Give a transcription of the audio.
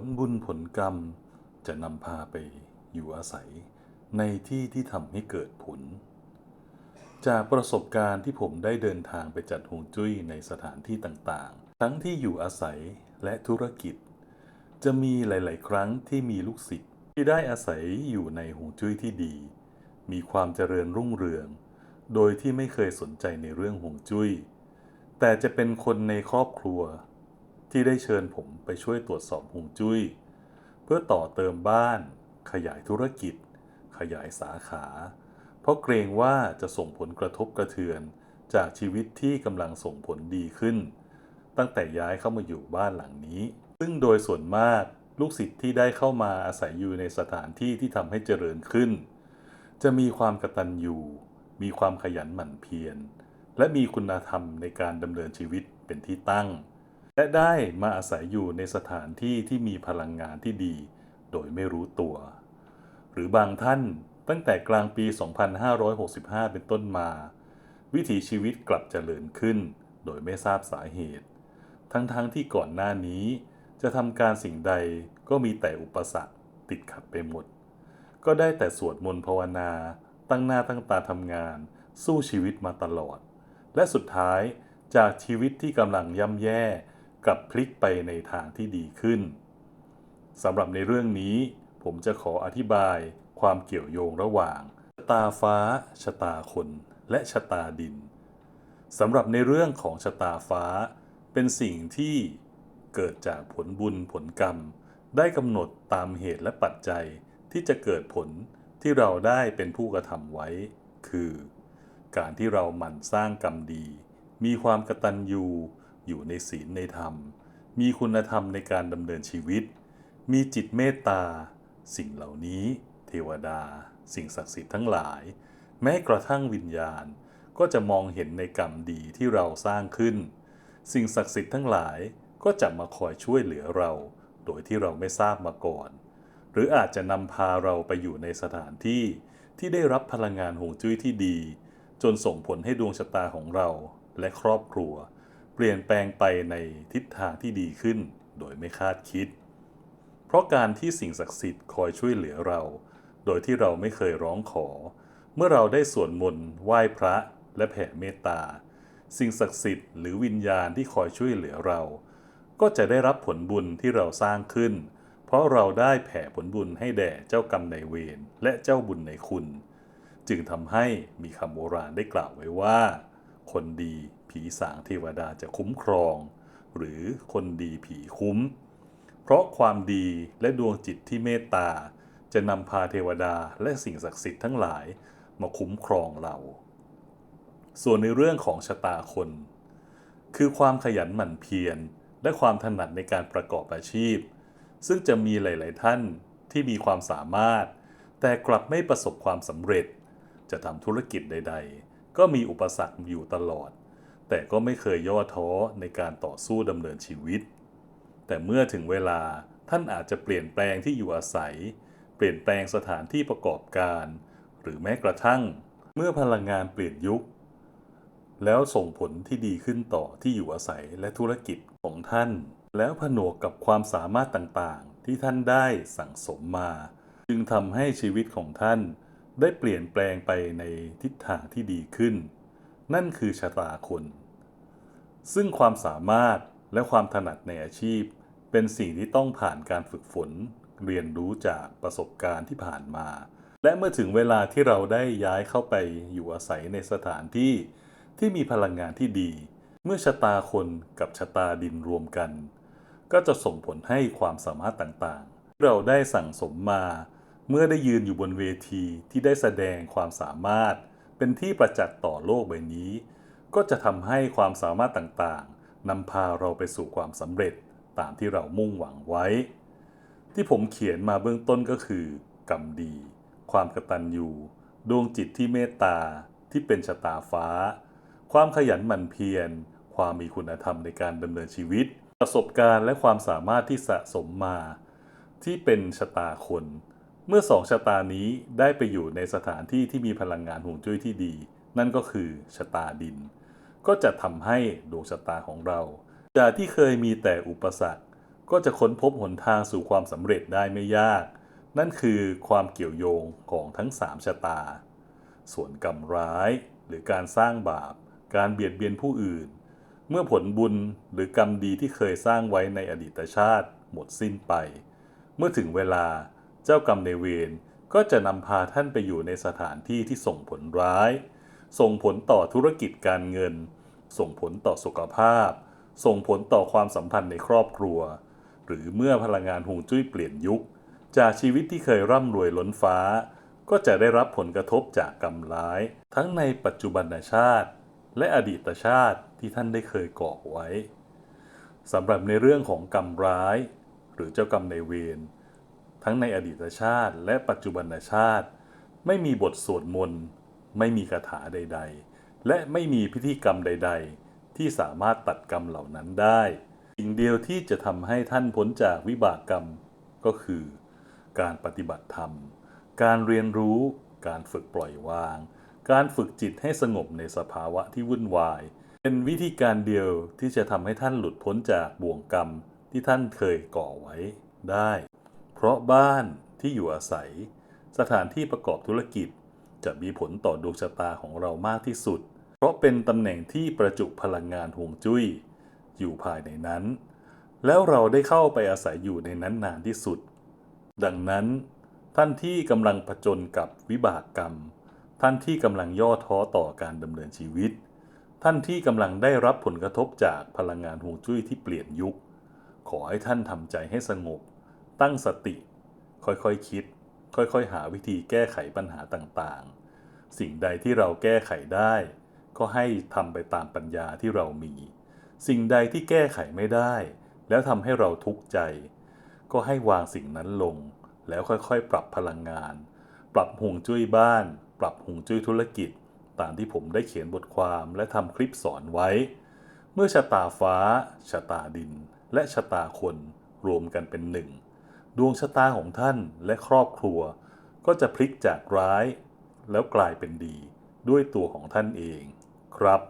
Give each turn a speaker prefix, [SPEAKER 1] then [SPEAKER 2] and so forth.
[SPEAKER 1] ลบุญผลกรรมจะนำพาไปอยู่อาศัยในที่ที่ทำให้เกิดผล จากประสบการณ์ที่ผมได้เดินทางไปจัดฮวงจุ้ยในสถานที่ต่างๆ ทั้งที่อยู่อาศัยและธุรกิจ จะมีหลาย ๆ ครั้งที่มีลูกศิษย์ที่ได้อาศัยอยู่ในฮวงจุ้ยที่ดี มีความเจริญรุ่งเรือง โดยที่ไม่เคยสนใจในเรื่องฮวงจุ้ย แต่จะเป็นคนในครอบครัว ที่ได้เชิญผมไปช่วยตรวจสอบฮวงจุ้ย เพื่อต่อเติมบ้าน ขยายธุรกิจ ขยายสาขา เพราะเกรงว่าจะส่งผลกระทบกระเทือน จากชีวิตที่กำลังส่งผลดีขึ้น ตั้งแต่ย้ายเข้ามาอยู่บ้านหลังนี้ ซึ่งโดยส่วนมากลูกศิษย์ที่ได้เข้ามาอาศัยอยู่ในสถานที่ที่ทำให้เจริญขึ้น จะมีความกตัญญูมีความขยันหมั่นเพียร และมีคุณธรรมในการดำเนินชีวิตเป็นที่ตั้ง และได้มาอาศัยอยู่ในสถานที่ที่มีพลังงานที่ดี โดยไม่รู้ตัว หรือบางท่านตั้งแต่กลางปี 2565 เป็นต้นมา วิถีชีวิตกลับเจริญขึ้น โดยไม่ทราบสาเหตุ ทั้งๆทที่ก่อนหน้านี้ จะทำการสิ่งใดก็มีแต่อุปสรรคติดขัดไปหมด ก็ได้แต่สวดมนต์ภาวนา ตั้งหน้าตั้งตาทำงาน สู้ชีวิตมาตลอด และสุดท้ายจากชีวิตที่กำลังย่ำแย่ กลับพลิกไปในทางที่ดีขึ้นสำหรับในเรื่องนี้ผมจะขออธิบายความเกี่ยวโยงระหว่างชะตาฟ้า ชะตาคน และชะตาดินสำหรับในเรื่องของชะตาฟ้า เป็นสิ่งที่เกิดจากผลบุญผลกรรม ได้กำหนดตามเหตุและปัจจัยที่จะเกิดผลที่เราได้เป็นผู้กระทำไว้ คือ การที่เราหมั่นสร้างกรรมดี มีความกตัญญู อยู่ในศีลในธรรม มีคุณธรรมในการดำเนินชีวิต มีจิตเมตตา สิ่งเหล่านี้ เทวดา สิ่งศักดิ์สิทธิ์ทั้งหลาย แม้กระทั่งวิญญาณ ก็จะมองเห็นในกรรมดีที่เราสร้างขึ้น สิ่งศักดิ์สิทธิ์ทั้งหลายก็จะมาคอยช่วยเหลือเรา โดยที่เราไม่ทราบมาก่อน หรืออาจจะนำพาเราไปอยู่ในสถานที่ที่ได้รับพลังงานหงจุ้ยที่ดี จนส่งผลให้ดวงชะตาของเราและครอบครัว เปลี่ยนแปลงไปในทิศทางที่ดีขึ้นโดยไม่คาดคิด เพราะการที่สิ่งศักดิ์สิทธิ์คอยช่วยเหลือเรา โดยที่เราไม่เคยร้องขอ เมื่อเราได้สวดมนต์ไหว้พระและแผ่เมตตา สิ่งศักดิ์สิทธิ์หรือวิญญาณที่คอยช่วยเหลือเรา ก็จะได้รับผลบุญที่เราสร้างขึ้น เพราะเราได้แผ่ผลบุญให้แด่เจ้ากรรมในเวรและเจ้าบุญในคุณ จึงทำให้มีคำโบราณได้กล่าวไว้ว่า คนดี ผีสางเทวดาจะคุ้มครอง หรือคนดีผีคุ้ม เพราะความดีและดวงจิตที่เมตตา จะนำพาเทวดาและสิ่งศักดิ์สิทธิ์ทั้งหลายมาคุ้มครองเรา ส่วนในเรื่องของชะตาคน คือความขยันหมั่นเพียรและความถนัดในการประกอบอาชีพ ซึ่งจะมีหลาย ๆ ท่านที่มีความสามารถ แต่กลับไม่ประสบความสำเร็จ จะทำธุรกิจใด ๆ ก็มีอุปสรรคอยู่ตลอด แต่ก็ไม่เคยย่อท้อในการต่อสู้ดำเนินชีวิต แต่เมื่อถึงเวลาท่านอาจจะเปลี่ยนแปลงที่อยู่อาศัย เปลี่ยนแปลงสถานที่ประกอบการ หรือแม้กระทั่ง เมื่อพลังงานเปลี่ยนยุค แล้วส่งผลที่ดีขึ้นต่อที่อยู่อาศัยและธุรกิจของท่าน แล้วผนวกกับความสามารถต่างๆ ที่ท่านได้สั่งสมมา จึงทำให้ชีวิตของท่านได้เปลี่ยนแปลงไปในทิศทางที่ดีขึ้น นั่นคือชะตาคน ซึ่งความสามารถและความถนัดในอาชีพ เป็นสิ่งที่ต้องผ่านการฝึกฝน เรียนรู้จากประสบการณ์ที่ผ่านมา และเมื่อถึงเวลาที่เราได้ย้ายเข้าไปอยู่อาศัยในสถานที่ ที่มีพลังงานที่ดี เมื่อชะตาคนกับชะตาดินรวมกัน ก็จะส่งผลให้ความสามารถต่างๆที่เราได้สั่งสมมา เมื่อได้ยืนอยู่บนเวทีที่ได้แสดงความสามารถ เป็นที่ประจักษ์ต่อโลกใบนี้ ก็จะทำให้ความสามารถต่างๆนำพาเราไปสู่ความสำเร็จตามที่เรามุ่งหวังไว้ ที่ผมเขียนมาเบื้องต้นก็คือ กรรมดี ความกตัญญูดวงจิตที่เมตตาที่เป็นชะตาฟ้า ความขยันหมั่นเพียร ความมีคุณธรรมในการดำเนินชีวิต ประสบการณ์และความสามารถที่สะสมมา ที่เป็นชะตาคน เมื่อสองชะตานี้ได้ไปอยู่ในสถานที่ที่มีพลังงานห่วงจุ้ยที่ดี นั่นก็คือชะตาดิน ก็จะทำให้ดวงชะตาของเรา จากที่เคยมีแต่อุปสรรค ก็จะค้นพบหนทางสู่ความสำเร็จได้ไม่ยาก นั่นคือความเกี่ยวโยงของทั้งสามชะตา ส่วนกรรมร้าย หรือการสร้างบาป การเบียดเบียนผู้อื่น เมื่อผลบุญหรือกรรมดีที่เคยสร้างไว้ในอดีตชาติ หมดสิ้นไป เมื่อถึงเวลา เจ้ากรรมในเวรก็จะนำพาท่านไปอยู่ในสถานที่ที่ส่งผลร้าย ส่งผลต่อธุรกิจการเงิน ส่งผลต่อสุขภาพ ส่งผลต่อความสัมพันธ์ในครอบครัว หรือเมื่อพลังงานฮวงจุ้ยเปลี่ยนยุค จากชีวิตที่เคยร่ำรวยล้นฟ้า ก็จะได้รับผลกระทบจากกรรมร้าย ทั้งในปัจจุบันชาติ และอดีตชาติที่ท่านได้เคยก่อไว้สำหรับในเรื่องของกรรมร้าย หรือเจ้ากรรมในเวร ทั้งในอดีตชาติและปัจจุบันชาติ ไม่มีบทสวดมนต์ ไม่มีคาถาใด ๆ และไม่มีพิธีกรรมใด ๆ ที่สามารถตัดกรรมเหล่านั้นได้ สิ่งเดียวที่จะทำให้ท่านพ้นจากวิบากกรรมก็คือ การปฏิบัติธรรม การเรียนรู้ การฝึกปล่อยวาง การฝึกจิตให้สงบในสภาวะที่วุ่นวาย เป็นวิธีการเดียวที่จะทำให้ท่านหลุดพ้นจากบ่วงกรรมที่ท่านเคยก่อไว้ได้ เพราะบ้านที่อยู่อาศัย สถานที่ประกอบธุรกิจ จะมีผลต่อดวงชะตาของเรามากที่สุด เพราะเป็นตำแหน่งที่ประจุพลังงานห่วงจุ้ย อยู่ภายในนั้น แล้วเราได้เข้าไปอาศัยอยู่ในนั้นนานที่สุด ดังนั้น ท่านที่กำลังผจญกับวิบากกรรม ท่านที่กำลังย่อท้อต่อการดำเนินชีวิต ท่านที่กำลังได้รับผลกระทบจากพลังงานห่วงจุ้ยที่เปลี่ยนยุค ขอให้ท่านทำใจให้สงบ ตั้งสติ ค่อยๆคคิด ค่อยๆ หาวิธีแก้ไขปัญหาต่างๆ สิ่งใดที่เราแก้ไขได้ ก็ให้ทำไปตามปัญญาที่เรามี สิ่งใดที่แก้ไขไม่ได้ แล้วทำให้เราทุกข์ใจ ก็ให้วางสิ่งนั้นลง แล้วค่อยๆ ปรับพลังงาน ปรับห่วงจุ้ยบ้าน ปรับห่วงจุ้ยธุรกิจ ตามที่ผมได้เขียนบทความและทำคลิปสอนไว้ เมื่อชะตาฟ้า ชะตาดิน และชะตาคนรวมกันเป็นหนึ่ง ดวงชะตาของท่านและครอบครัว ก็จะพลิกจากร้าย แล้วกลายเป็นดีด้วยตัวของท่านเอง ครับ